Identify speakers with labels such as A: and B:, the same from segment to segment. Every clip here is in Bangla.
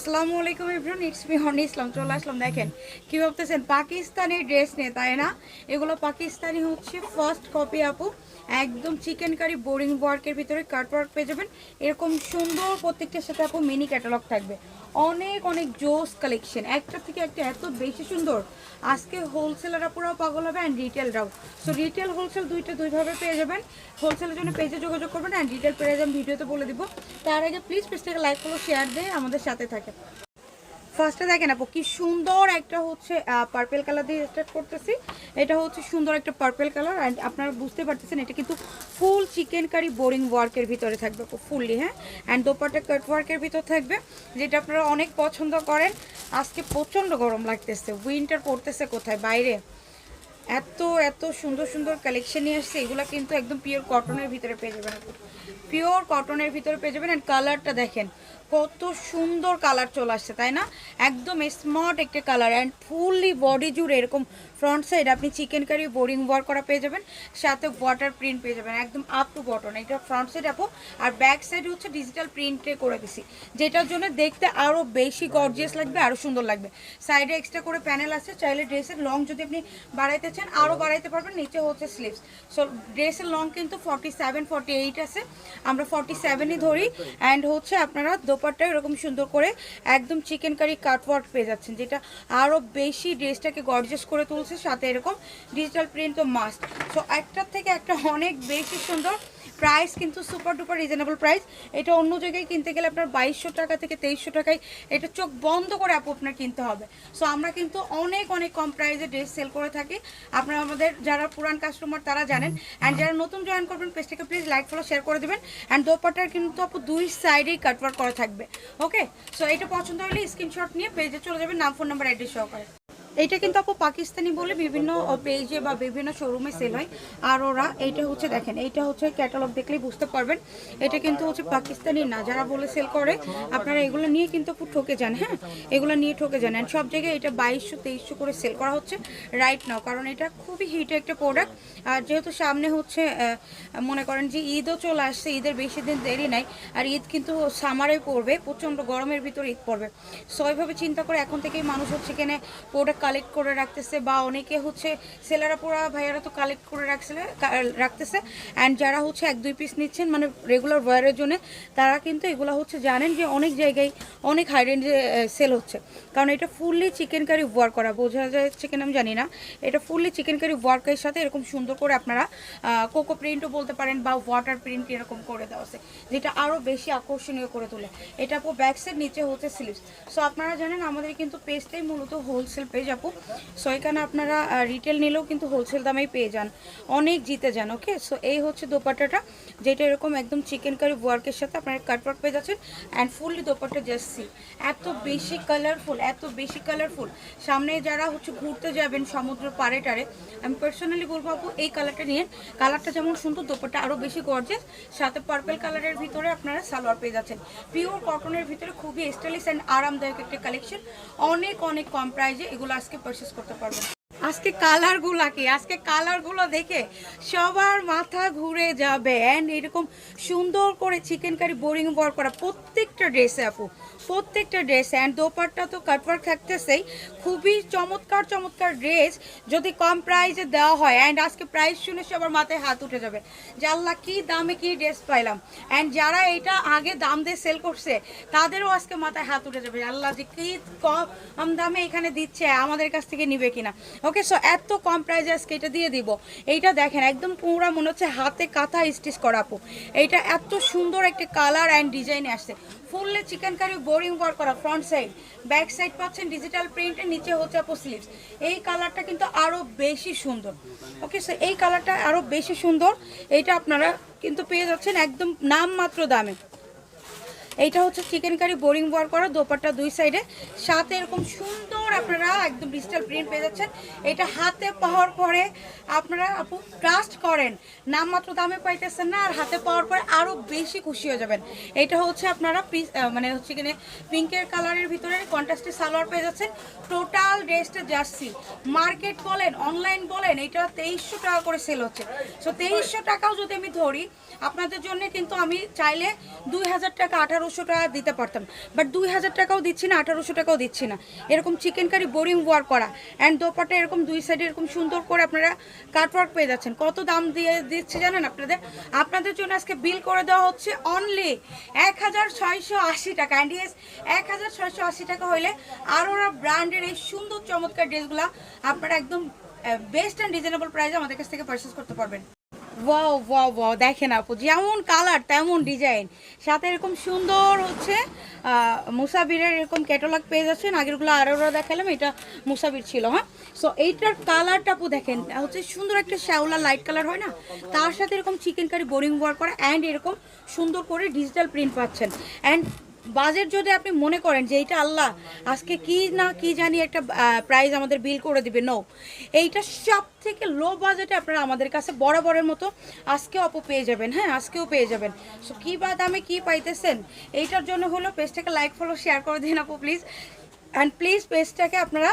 A: আসসালামু আলাইকুম everyone it's me Honey Islam চলে আসলাম, দেখেন, কি ভাবতেছেন? পাকিস্তানি ড্রেস নিয়ে, তাই না? এগুলো পাকিস্তানি হচ্ছে ফার্স্ট কপি আপু। একদম চিকেন কারি বোরিং ওয়ার্কের ভিতরে কাট ওয়ার্ক পেয়ে যাবেন। এরকম সুন্দর প্রত্যেকটার সাথে আপু মিনি ক্যাটালগ থাকবে। অনেক অনেক জোস কালেকশন একটা থেকে একটা এত বেশি সুন্দর। আজকে হোলসেলাররা পুরো পাগল হবে অ্যান্ড রিটেলরাও সো রিটেল হোলসেল দুইটা দুইভাবে পেয়ে যাবেন। হোলসেলের জন্য পেজে যোগাযোগ করবেন অ্যান্ড রিটেল পেয়ে যাবেন, ভিডিওতে বলে দিব। তার আগে প্লিজ পেজটাকে লাইক করো শেয়ার দিয়ে আমাদের সাথে থাকে ফার্স্টে দেখেন আপু, কি সুন্দর একটা হচ্ছে পার্পেল কালার দিয়ে স্টার্ট করতেছি। এটা হচ্ছে সুন্দর একটা পার্পেল কালার অ্যান্ড আপনারা বুঝতে পারতেছেন, এটা কিন্তু ফুল চিকেন কারি বোরিং ওয়ার্কের ভিতরে থাকবে ফুললি হ্যাঁ? অ্যান্ড দোপাটা কাট ওয়ার্কের ভিতর থাকবে, যেটা আপনারা অনেক পছন্দ করেন। আজকে প্রচণ্ড গরম লাগতেছে উইন্টার পড়তেছে কোথায়? বাইরে। এত এত সুন্দর সুন্দর কালেকশন নিয়ে আসছে, এগুলো কিন্তু একদম পিওর কটনের ভিতরে পেয়ে যাবেন পিওর কটনের ভিতরে পেয়ে যাবেন অ্যান্ড কালারটা দেখেন কত সুন্দর কালার চলে আসছে, তাই না? একদম স্মার্ট একটা কালার অ্যান্ড ফুললি বডি জুড়ে এরকম ফ্রন্ট সাইড আপনি চিকেন কারি বোরিং ওয়ার করা পেয়ে যাবেন, সাথে ওয়াটার প্রিন্ট পেয়ে যাবেন, একদম আপ টু বটন এটা ফ্রন্ট সাইড আপু, আর ব্যাক সাইড হচ্ছে ডিজিটাল প্রিন্টে করে দিছি, যেটার জন্য দেখতে আরও বেশি গর্জিয়াস লাগবে আরও সুন্দর লাগবে। সাইডে এক্সট্রা করে প্যানেল আছে, চাইলে ড্রেসের লং যদি আপনি বাড়াইতে চান আরও বাড়াইতে পারবেন, নিচে হচ্ছে স্লিভস সো ড্রেসের লং কিন্তু ফর্টি সেভেন ফর্টি এইট আছে, আমরা ফর্টি সেভেনই ধরি অ্যান্ড হচ্ছে আপনারা দোপাট্টা এরকম সুন্দর করে একদম চিকেন কারি কাটওয়ার্ক পেয়ে যাচ্ছেন, যেটা আরও বেশি ড্রেসটাকে গর্জেস করে তুলছে, সাথে এরকম ডিজিটাল প্রিন্ট তো মাস্ট সো একটার থেকে একটা অনেক বেশি সুন্দর প্রাইস কিন্তু সুপার ডুপার রিজনেবল প্রাইস। এটা অন্য জায়গায় কিনতে গেলে আপনার বাইশশো টাকা থেকে তেইশশো টাকায় এটা চোখ বন্ধ করে আপু আপনার কিনতে হবে। সো আমরা কিন্তু অনেক অনেক কম প্রাইসে ড্রেস সেল করে থাকি। আপনারা আমাদের যারা পুরান কাস্টমার তারা জানেন। অ্যান্ড যারা নতুন জয়েন করবেন পেজটাকে প্লিজ লাইক ফলো শেয়ার করে দেবেন। অ্যান্ড দোপাটার কিন্তু আপু দুই সাইডেই কাটওয়ার্ক করা থাকবে। ওকে সো এটা পছন্দ হলে স্ক্রিনশট নিয়ে পেজে চলে যাবেন। নাম ফোন নাম্বার অ্যাড্রেস সহকারে। এটা কিন্তু আপু পাকিস্তানি বলে বিভিন্ন পেজে বা বিভিন্ন শোরুমে সেল হয়। আর ওরা এইটা হচ্ছে দেখেন, এইটা হচ্ছে ক্যাটালগ দেখলেই বুঝতে পারবেন। এটা কিন্তু হচ্ছে পাকিস্তানি না, যারা বলে সেল করে, আপনারা এগুলো নিয়ে কিন্তু ঠকে যান হ্যাঁ? এগুলো নিয়ে ঠকে যান। And সব জায়গায় এটা বাইশশো, তেইশশো করে সেল করা হচ্ছে রাইট নাও কারণ এটা খুবই হিট একটা প্রোডাক্ট আর যেহেতু সামনে হচ্ছে মনে করেন যে ঈদও চলে আসছে, ঈদের বেশি দিন দেরি নাই। আর ঈদ কিন্তু সামারে পড়বে, প্রচণ্ড গরমের ভিতরে ঈদ পড়বে। সো ওইভাবে চিন্তা করে এখন থেকেই মানুষ হচ্ছে এখানে প্রোডাক্ট কালেক্ট করে রাখতেছে বা অনেকে হচ্ছে সেলারা পোড়া ভাইয়ারা তো কালেক্ট করে রাখছে রাখতেছে। অ্যান্ড যারা হচ্ছে এক, দুই পিস নিচ্ছেন মানে রেগুলার ওয়ারের জন্য, তারা কিন্তু এগুলো হচ্ছে জানেন যে অনেক জায়গায় অনেক হাই রেঞ্জে সেল হচ্ছে। কারণ এটা ফুললি চিকেন কারি ওয়ার করা, বোঝা যাচ্ছে কিনা আমি জানি না। এটা ফুললি চিকেন কারি ওয়ার্কের সাথে এরকম সুন্দর করে আপনারা কোকো প্রিন্টও বলতে পারেন বা ওয়াটার প্রিন্ট এরকম করে দেওয়া আছে, যেটা আরও বেশি আকর্ষণীয় করে তোলে। এটা ব্যাক সাইড নিচে হচ্ছে স্লিভস সো আপনারা জানেন আমাদের কিন্তু পেজটাই মূলত হোলসেল পেজ আপু সো এখানে আপনারা রিটেল নিলেও কিন্তু হোলসেল দামেই পেয়ে যান। অনেক জিতে যান ওকে সো এই হচ্ছে দোপাট্টাটা, যেটা এরকম একদম চিকেন কারি ওয়ার্কের সাথে আপনারা কাটওয়ার্ক পেয়ে যাচ্ছেন। অ্যান্ড ফুললি দোপাট্টা জার্সি এত বেশি কালারফুল এত বেশি কালারফুল সামনে যারা হচ্ছে ঘুরতে যাবেন সমুদ্র পাড়ে টারে আমি পার্সোনালি বলব আপু, এই কালারটা নিয়ে কালারটা যেমন সুন্দর, দোপাট্টা আরও বেশি গর্জেস সাথে পার্পেল কালারের ভিতরে আপনারা সালোয়ার পেয়ে যাচ্ছেন। পিওর কটনের ভিতরে খুবই স্টাইলিশ অ্যান্ড আরামদায়ক একটা কালেকশন অনেক অনেক কম প্রাইজে এগুলো আজকে পারচেস করতে পারবেন? আজকে কালারগুলো কি? আজকে কালারগুলো দেখে সবার মাথা ঘুরে যাবে। এরকম সুন্দর করে চিকেন কারি বোরিং বর করা প্রত্যেকটা ড্রেসে আপু। প্রত্যেকটা ড্রেস অ্যান্ড দোপারটা তো কাটওয়ার্ক থাকতেছেই। খুবই চমৎকার চমৎকার ড্রেস যদি কম প্রাইসে দেওয়া হয় অ্যান্ড আজকে প্রাইস শুনে সবার মাথায় হাত উঠে যাবে যে আল্লাহ, কী দামে কী ড্রেস পাইলাম। অ্যান্ড যারা এটা আগে দাম দিয়ে সেল করছে, তাদেরও আজকে মাথায় হাত উঠে যাবে আল্লাহ যে কী কম দামে এখানে দিচ্ছে, আমাদের কাছ থেকে নিবে কিনা। ওকে সো এত কম প্রাইসে আজকে এটা দিয়ে দিব। এইটা দেখেন, একদম পুরা মনে হচ্ছে হাতে কাঁথা স্টিচ করা আপু। এইটা এত সুন্দর একটা কালার অ্যান্ড ডিজাইনে আসছে। ফুললে চিকেন কারি বোরিং ওয়ার্ক করা ফ্রন্ট সাইড ব্যাক সাইড পাচ্ছেন ডিজিটাল প্রিন্টের নিচে হচ্ছে আপু স্লিভস এই কালারটা কিন্তু আরও বেশি সুন্দর। ওকে সো এই কালারটা আরও বেশি সুন্দর। এইটা আপনারা কিন্তু পেয়ে যাচ্ছেন একদম নাম মাত্র দামে। এইটা হচ্ছে চিকেন কারি বোরিং ওয়ার্ক করা দোপারটা দুই সাইডে সাথে এরকম সুন্দর সুন্দর আপনারা একদম ডিজিটাল প্রিন্ট পেয়ে যাচ্ছেন। এটা হাতে পাওয়ার পরে আপনারা আপু ট্রাস্ট করেন। নামমাত্র দামে পাইতেছেন না, আর হাতে পাওয়ার পরে আরও বেশি খুশি হয়ে যাবেন। এটা হচ্ছে আপনারা মানে হচ্ছে কিনে পিঙ্কের কালারের ভিতরে কন্ট্রাস্টে সালোয়ার পেয়ে যাচ্ছেন। টোটাল ড্রেসটা জার্সি মার্কেট বলেন অনলাইন বলেন, এটা তেইশশো টাকা করে সেল হচ্ছে। সো তেইশশো টাকাও যদি আমি ধরি, আপনাদের জন্য কিন্তু আমি চাইলে দুই হাজার টাকা আঠারোশো টাকা দিতে পারতাম। বাট দুই হাজার টাকাও দিচ্ছি না, আঠারোশো টাকাও দিচ্ছি না। এরকম চিকেন কারি বোরিং ওয়ার করা। অ্যান্ড দোপাটা এরকম দুই সাইডে এরকম সুন্দর করে আপনারা কাটওয়ার্ক পেয়ে যাচ্ছেন। কত দাম দিয়ে দিচ্ছে জানেন আপনাদের? আপনাদের জন্য আজকে বিল করে দেওয়া হচ্ছে অনলি এক হাজার ছয়শো আশি টাকা। অ্যান্ড ইয়েস এক হাজার ছয়শো আশি টাকা হইলে আরোরা ব্র্যান্ডের এই সুন্দর চমৎকার ড্রেসগুলো আপনারা একদম বেস্ট অ্যান্ড রিজনেবল প্রাইসে আমাদের কাছ থেকে পারচেস করতে পারবেন। ওয়াও ওয়াও ওয়াও দেখেন আপু, যেমন কালার তেমন ডিজাইন সাথে এরকম সুন্দর হচ্ছে মুসাবিরের এরকম ক্যাটালগ পেয়ে যাচ্ছেন। আগেরগুলো আরও দেখালাম, এটা মুসাবির ছিল হ্যাঁ? সো এইটার কালারটা আপু দেখেন, হচ্ছে সুন্দর একটা শ্যাওলা লাইট কালার হয় না? তার সাথে এরকম চিকেন কারি বোরিং ওয়ার করা অ্যান্ড এরকম সুন্দর করে ডিজিটাল প্রিন্ট পাচ্ছেন। অ্যান্ড বাজেট যদি আপনি মনে করেন যে এইটা আল্লাহ আজকে কি না কি জানি একটা প্রাইস আমাদের বিল করে দিবে নো এইটা সব থেকে লো বাজেটে আপনারা আমাদের কাছে বরাবরের মতো আজকে অপো পেয়ে যাবেন হ্যাঁ আজকেও পেয়ে যাবেন। সো কী বা দামে কী পাইতেছেন, এইটার জন্য হলো পেজটাকে লাইক ফলো শেয়ার করে দিন আপু প্লিজ অ্যান্ড প্লিজ পেজটাকে আপনারা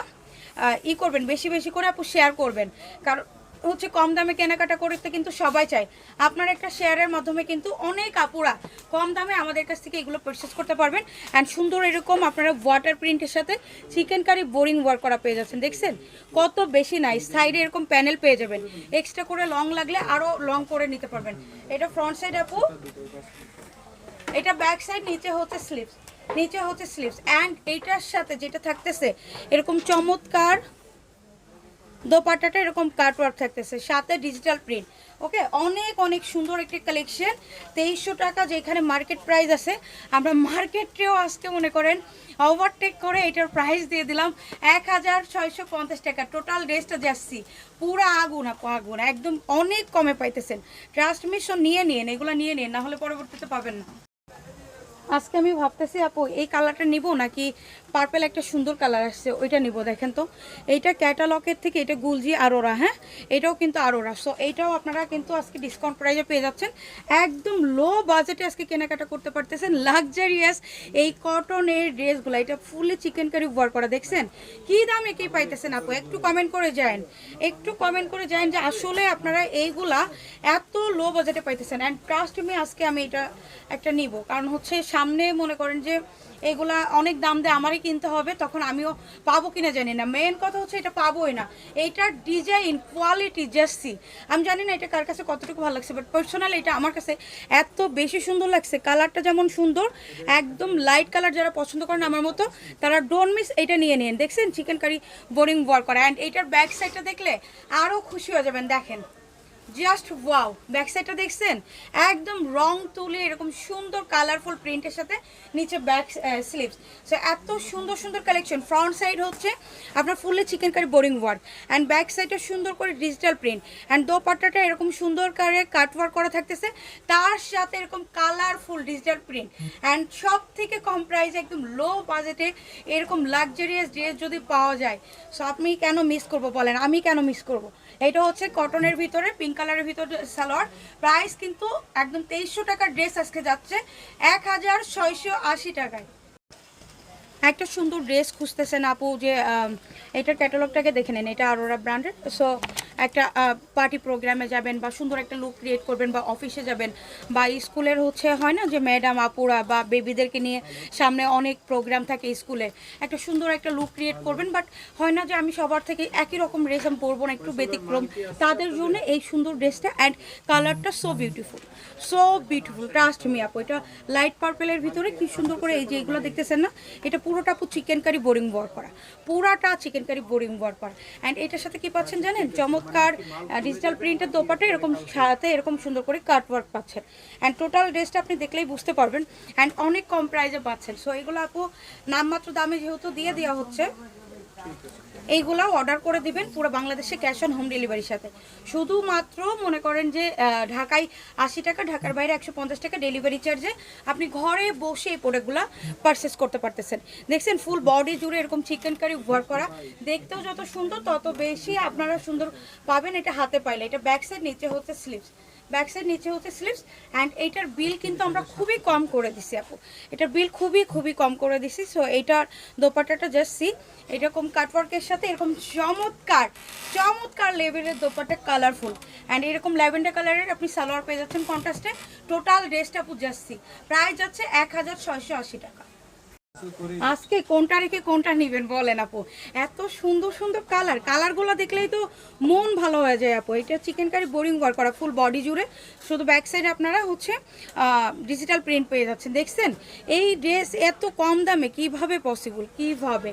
A: ই করবেন, বেশি বেশি করে আপু শেয়ার করবেন। কারণ হচ্ছে কম দামে কেনাকাটা করতে কিন্তু সবাই চায়। আপনার একটা শেয়ারের মাধ্যমে কিন্তু অনেক আপুরা কম দামে আমাদের কাছ থেকে এগুলো পারচেস করতে পারবেন। অ্যান্ড সুন্দর এরকম আপনারা ওয়াটার প্রিন্টের সাথে চিকেন কারি বোরিং ওয়ার্ক করা পেয়ে যাচ্ছেন। দেখছেন? কত বেশি নাই সাইডে এরকম প্যানেল পেয়ে যাবেন। এক্সট্রা করে লং লাগলে আরও লং করে নিতে পারবেন। এটা ফ্রন্ট সাইড আপু। এটা ব্যাক সাইড নিচে হচ্ছে স্লিপস নিচে হচ্ছে স্লিপস অ্যান্ড এইটার সাথে যেটা থাকতেছে, এরকম চমৎকার দোপাট্টাটা এরকম কাটওয়ার্ক থাকতেছে, সাথে ডিজিটাল প্রিন্ট ওকে অনেক অনেক সুন্দর একটি কালেকশন তেইশশো টাকা যেখানে মার্কেট প্রাইস আছে, আমরা মার্কেটেও আজকে মনে করেন ওভারটেক করে এটার প্রাইস দিয়ে দিলাম এক হাজার ছয়শো পঞ্চাশ টাকা। টোটাল ড্রেসটা যাচ্ছি। পুরা আগুন আগুন। একদম অনেক কমে পাইতেছেন। ট্রান্সমিশন নিয়ে নিন এগুলো নিয়ে নিন না হলে পরবর্তীতে পাবেন না। আজকে আমি ভাবতেছি, আপু, এই কালারটা নিব নাকি পার্পেল একটা সুন্দর কালার আসছে, ওইটা নিব? দেখেন তো, এইটা ক্যাটালগের থেকে এটা গুলজি আরোরা হ্যাঁ? এটাও কিন্তু আরোরা সো এইটাও আপনারা কিন্তু আজকে ডিসকাউন্ট প্রাইসে পেয়ে যাচ্ছেন। একদম লো বাজেটে আজকে কেনাকাটা করতে পারতেছেন। লাক্সারিয়াস এই কটনের ড্রেসগুলো এটা ফুলে চিকেন কারি ওয়ার করা, দেখছেন? কি দাম কি পাইতেছেন আপু? একটু কমেন্ট করে যান। একটু কমেন্ট করে যান যে আসলে আপনারা এইগুলা এত লো বাজেটে পাইতেছেন। অ্যান্ড ট্রাস্ট মি আজকে আমি এটা একটা নিব। কারণ হচ্ছে সামনে মনে করেন যে এগুলা অনেক দাম দিয়ে আমারই কিনতে হবে, তখন আমিও পাবো কিনা জানি না। মেন কথা হচ্ছে এটা পাবোই না। এইটার ডিজাইন কোয়ালিটি জার্সি আমি জানি না এটা কার কাছে কতটুকু ভালো লাগছে বাট পার্সোনাল এটা আমার কাছে এত বেশি সুন্দর লাগছে। কালারটা যেমন সুন্দর, একদম লাইট কালার যারা পছন্দ করেন আমার মতো, তারা ডোন্ট মিস এটা নিয়ে নিন। দেখছেন চিকেন কারি বোরিং ওয়ার করা। অ্যান্ড এইটার ব্যাক সাইডটা দেখলে আরও খুশি হয়ে যাবেন, দেখেন। জাস্ট ওয়াও ব্যাক সাইডটা দেখছেন? একদম রং তুলে এরকম সুন্দর কালারফুল প্রিন্টের সাথে নিচে ব্যাক স্লিভস সো এত সুন্দর সুন্দর কালেকশন ফ্রন্ট সাইড হচ্ছে আপনার fully chikankari boring work and back সাইডটা সুন্দর করে ডিজিটাল প্রিন্ট অ্যান্ড দোপাট্টাটা এরকম সুন্দর করে কাটওয়ার্ক করা থাকতেছে। তার সাথে এরকম কালারফুল ডিজিটাল প্রিন্ট অ্যান্ড সব থেকে কম প্রাইসে একদম লো বাজেটে এরকম লাক্সারিয়াস ড্রেস যদি পাওয়া যায়। সো আপনি কেন মিস করব বলেন? আমি কেন মিস করব? এটা হচ্ছে কটনের ভিতরে পিঙ্ক কালারের ভিতরে সালোয়ার। প্রাইস কিন্তু একদম তেইশশো টাকার ড্রেস আজকে যাচ্ছে এক হাজার ছয়শো আশি টাকায়। একটা সুন্দর ড্রেস খুঁজতেছেন আপু যে এটার ক্যাটালগটাকে দেখে নেন, এটা আরোরা ব্র্যান্ডেড সো একটা পার্টি প্রোগ্রামে যাবেন বা সুন্দর একটা লুক ক্রিয়েট করবেন বা অফিসে যাবেন বা স্কুলের হচ্ছে হয় না যে ম্যাডাম আপুরা বা বেবিদেরকে নিয়ে সামনে অনেক প্রোগ্রাম থাকে স্কুলে, একটা সুন্দর একটা লুক ক্রিয়েট করবেন। বাট হয় না যে আমি সবার থেকে একই রকম ড্রেস আমি পরবো না, একটু ব্যতিক্রম। তাদের জন্য এই সুন্দর ড্রেসটা অ্যান্ড কালারটা so beautiful so beautiful trust me আপু, এটা লাইট পার্পেলের ভিতরে কি সুন্দর করে এই যে এগুলো দেখতেছেন না? এটা পুরোটা চিকেন কারি বোরিং ওয়ার্ক করা, পুরাটা চিকেন কারি বোরিং ওয়ার্ক করা। অ্যান্ড এটার সাথে কি পাচ্ছেন জানেন? চমৎকার ডিজিটাল প্রিন্টের দোপাটা এরকম সাথে এরকম সুন্দর করে কাটওয়ার্ক পাচ্ছেন অ্যান্ড টোটাল ড্রেসটা আপনি দেখলেই বুঝতে পারবেন। অ্যান্ড অনেক কম প্রাইজে পাচ্ছেন। সো এগুলো আপু নামমাত্র দামে যেহেতু দিয়ে দেওয়া হচ্ছে এইগুলাও অর্ডার করে দিবেন, পুরো বাংলাদেশে ক্যাশ অন হোম ডেলিভারির সাথে। শুধুমাত্র মনে করেন যে ঢাকায় আশি টাকা, ঢাকার বাইরে একশো পঞ্চাশ টাকা ডেলিভারি চার্জে আপনি ঘরে বসে এই প্রোডাক্টগুলো পারচেস করতে পারতেছেন। দেখছেন ফুল বডি জুড়ে এরকম চিকেন কারি ওয়ার্ক করা। দেখতেও যত সুন্দর, তত বেশি আপনারা সুন্দর পাবেন এটা হাতে পাইলে। এটা ব্যাক সাইড নিচে হচ্ছে স্লিভস ব্যাক নিচে হচ্ছে স্লিভস অ্যান্ড এইটার বিল কিন্তু আমরা খুবই কম করে দিছি আপু। এটার বিল খুবই খুবই কম করে দিছি সো এইটার দোপাট্টাটা জাস্ট সি এরকম কাটওয়ার্কের সাথে এরকম চমৎকার চমৎকার লেভেলের দোপাট্টা কালারফুল অ্যান্ড এরকম ল্যাভেন্ডার কালারের আপনি সালোয়ার পেয়ে যাচ্ছেন কন্ট্রাস্টে টোটাল ড্রেসটা আপু জাস্ট সি প্রায় যাচ্ছে এক হাজার ছয়শো আশি টাকা। আজকে কোনটা রেখে কোনটা নেবেন বলেন আপু? এত সুন্দর সুন্দর কালার। কালারগুলো দেখলেই তো মন ভালো হয়ে যায় আপু। এটা চিকেন কারি বোরিং ওয়ার করা ফুল বডি জুড়ে। শুধু ব্যাক সাইডে আপনারা হচ্ছে ডিজিটাল প্রিন্ট পেয়ে যাচ্ছেন। দেখছেন? এই ড্রেস এত কম দামে কীভাবে পসিবল কীভাবে?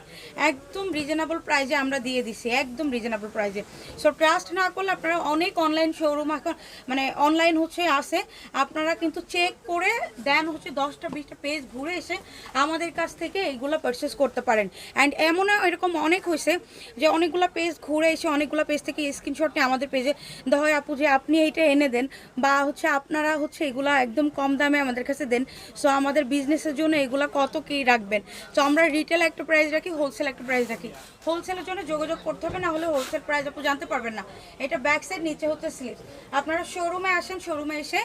A: একদম রিজনেবল প্রাইজে আমরা দিয়ে দিছি। একদম রিজনেবল প্রাইজে সো ট্রাস্ট না করলে আপনারা অনেক অনলাইন শোরুম এখন মানে অনলাইন হচ্ছে আসে। আপনারা কিন্তু চেক করে দেন হচ্ছে দশটা, বিশটা পেজ ঘুরে এসে আমাদের কাছ থেকে এইগুলো পারচেস করতে পারেন। অ্যান্ড এমনও এরকম অনেক হয়েছে যে অনেকগুলো পেজ ঘুরে এসে অনেকগুলো পেজ থেকে স্ক্রিনশট নিয়ে আমাদের পেজে দেওয়া হয় আপু যে আপনি এইটা এনে দেন বা হচ্ছে আপনারা হচ্ছে এগুলা একদম কম দামে আমাদের কাছে দেন সো আমাদের বিজনেসের জন্য এগুলা কত কী রাখবেন? সো আমরা রিটেল একটা প্রাইস রাখি হোলসেল একটা প্রাইস রাখি। হোলসেলের জন্য যোগাযোগ করতে হবে, না হলে হোলসেল প্রাইস আপু জানতে পারবেন না। এটা ব্যাক সাইড নিচে হচ্ছে স্লিভ আপনারা শোরুমে আসেন শোরুমে এসে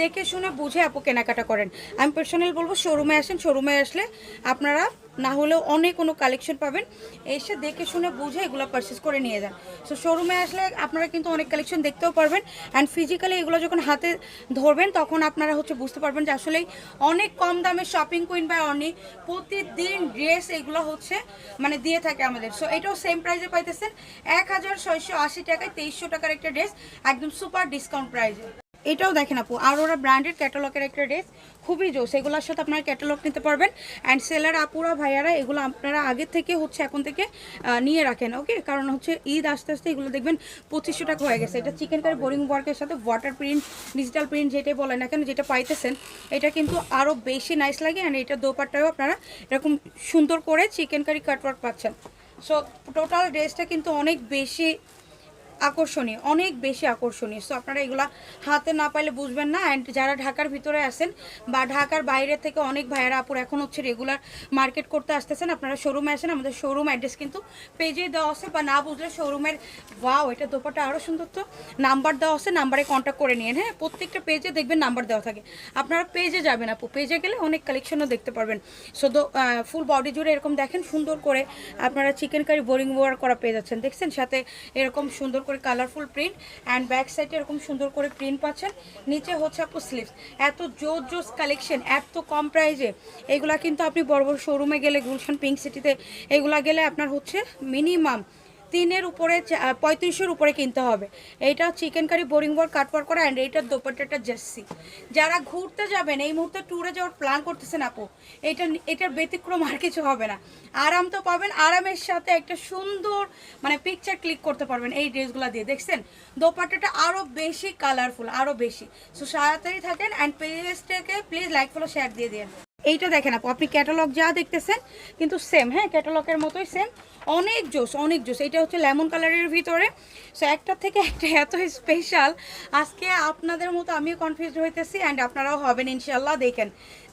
A: দেখে শুনে বুঝে আপু কেনাকাটা করেন। আমি পার্সোনাল বলব শোরুমে আসেন শোরুমে আসলে আপনারা না হলেও অনেক কোনো কালেকশন পাবেন। এসে দেখে শুনে বুঝে এগুলো পারচেস করে নিয়ে যান। সো শোরুমে আসলে আপনারা কিন্তু অনেক কালেকশন দেখতেও পারবেন। অ্যান্ড ফিজিক্যালি এগুলো যখন হাতে ধরবেন, তখন আপনারা হচ্ছে বুঝতে পারবেন যে আসলেই অনেক কম দামে শপিং কুইন বাই অনেক প্রতিদিন ড্রেস এগুলো হচ্ছে মানে দিয়ে থাকে আমাদের। সো এটাও সেম প্রাইসে পাইতেছেন। এক হাজার ছয়শো আশি টাকায় তেইশশো টাকার একটা ড্রেস একদম সুপার ডিসকাউন্ট প্রাইসে এটাও দেখেন আপু আর ওরা ব্র্যান্ডেড ক্যাটালগের একটা ড্রেস খুবই জোস। এগুলোর সাথে আপনারা ক্যাটালগ নিতে পারবেন। অ্যান্ড সেলার আপুরা, ভাইয়ারা, এগুলো আপনারা আগের থেকে হচ্ছে এখন থেকে নিয়ে রাখেন ওকে কারণ হচ্ছে ঈদ আস্তে আস্তে এগুলো দেখবেন পঁচিশশো টাকা হয়ে গেছে। এটা চিকেন কারি বোরিং ওয়ার্কের সাথে ওয়াটার প্রিন্ট ডিজিটাল প্রিন্ট যেটাই বলেন না কেন, যেটা পাইতেছেন, এটা কিন্তু আরও বেশি নাইস লাগে। অ্যান্ড এটা দোপারটাও আপনারা এরকম সুন্দর করে চিকেন কারি কাটওয়ার্ক পাচ্ছেন। সো টোটাল ড্রেসটা কিন্তু অনেক বেশি আকর্ষণীয়, অনেক বেশি আকর্ষণীয়। সো আপনারা এগুলা হাতে না পাইলে বুঝবেন না। অ্যান্ড যারা ঢাকার ভিতরে আছেন বা ঢাকার বাইরে থেকে অনেক ভাইয়েরা আপুর এখন হচ্ছে রেগুলার মার্কেট করতে আসতেছেন, আপনারা শোরুমে আসেন, আমাদের শোরুম অ্যাড্রেস কিন্তু পেজে দেওয়া আছে। বা না বুঝলে শোরুমের ওয়াও এটা দোপাটা আরও সুন্দর তো। নাম্বার দেওয়া আছে নাম্বারে কন্ট্যাক্ট করে নিন হ্যাঁ প্রত্যেকটা পেজে দেখবেন নাম্বার দেওয়া থাকে। আপনারা পেজে যাবেন আপু। পেজে গেলে অনেক কালেকশনও দেখতে পারবেন। সো ফুল বডি জুড়ে এরকম দেখেন সুন্দর করে আপনারা চিকেন কারি বোরিং ওয়ার করা পেয়ে যাচ্ছেন। দেখছেন সাথে এরকম সুন্দর করে কালারফুল প্রিন্ট অ্যান্ড ব্যাক সাইডে এরকম সুন্দর করে প্রিন্ট পাচ্ছেন। নিচে হচ্ছে আপু স্লিভস এত জোর জোস কালেকশন এত কম প্রাইজে এগুলা কিন্তু আপনি বড় বড় শোরুমে গেলে, গুলশান পিঙ্ক সিটিতে এগুলা গেলে আপনার হচ্ছে মিনিমাম তিনের উপরে পঁয়ত্রিশের উপরে কিনতে হবে। এইটা chicken curry boring board cutwork করা অ্যান্ড এইটার দোপাট্টাটা জার্সি। যারা ঘুরতে যাবেন, এই মুহূর্তে ট্যুরে যাওয়ার প্ল্যান করতেছেন আপু এটা এটার ব্যতিক্রম আর কিছু হবে না। আরাম তো পাবেন, আরামের সাথে একটা সুন্দর মানে পিকচার ক্লিক করতে পারবেন এই ড্রেসগুলো দিয়ে, দেখছেন? দোপাট্টাটা আরও বেশি কালারফুল আরও বেশি। সো সারাতারি থাকেন অ্যান্ড পেজটাকে প্লিজ লাইক ফলো শেয়ার দিয়ে দিন এইটা দেখেন আপু, আপনি ক্যাটালগ যা দেখতেছেন, কিন্তু সেম হ্যাঁ ক্যাটালগের মতোই সেম অনেক জোস অনেক জোস। এটা হচ্ছে লেমন কালারের ভিতরে। সো একটা থেকে একটা এত স্পেশাল আজকে আপনাদের মতো আমিও কনফিউজ হইতেছি অ্যান্ড আপনারাও হবেন ইনশাল্লাহ দেখেন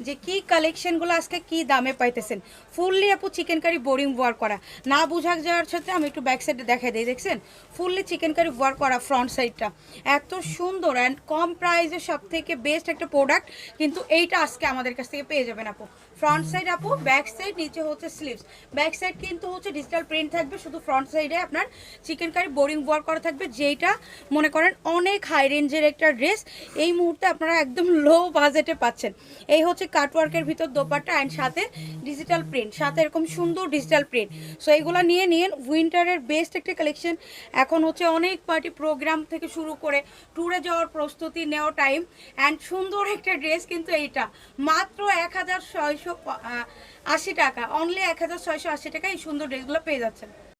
A: যে কি কালেকশনগুলো আজকে কি দামে পাইতেছেন। ফুললি আপু চিকেন কারি বোরিং ওয়ার করা। না বুঝাক যাওয়ার সাথে আমি একটু ব্যাক সাইডে দেখাই দিই, দেখছেন? ফুললি চিকেন কারি ওয়ার করা ফ্রন্ট সাইডটা এত সুন্দর অ্যান্ড কম প্রাইসে সব থেকে বেস্ট একটা প্রোডাক্ট কিন্তু এইটা আজকে আমাদের কাছ থেকে পেয়ে যাবেন আপু। ফ্রন্ট সাইড আপু ব্যাক সাইড নিচে হচ্ছে স্লিভস ব্যাক সাইড কিন্তু হচ্ছে ডিজিটাল প্রিন্ট থাকবে, শুধু ফ্রন্ট সাইডে আপনার চিকেন কারি বোরিং ওয়ার করা থাকবে যেটা মনে করেন অনেক হাই রেঞ্জের একটা ড্রেস এই মুহূর্তে আপনারা একদম লো বাজেটে পাচ্ছেন। এই হচ্ছে কাটওয়ার্কের ভিতর দোপাট্টা অ্যান্ড সাথে ডিজিটাল প্রিন্ট সাথে এরকম সুন্দর ডিজিটাল প্রিন্ট সো এইগুলো নিয়ে নিন উইন্টারের বেস্ট একটা কালেকশন এখন হচ্ছে অনেক পার্টি প্রোগ্রাম থেকে শুরু করে ট্যুরে যাওয়ার প্রস্তুতি নেওয়া টাইম অ্যান্ড সুন্দর একটা ড্রেস কিন্তু এইটা। মাত্র এক হাজার ছয়শো আশি টাকা। অনলি এক হাজার ছয়শো আশি টাকা এই সুন্দর ড্রেসগুলো পেয়ে যাচ্ছেন।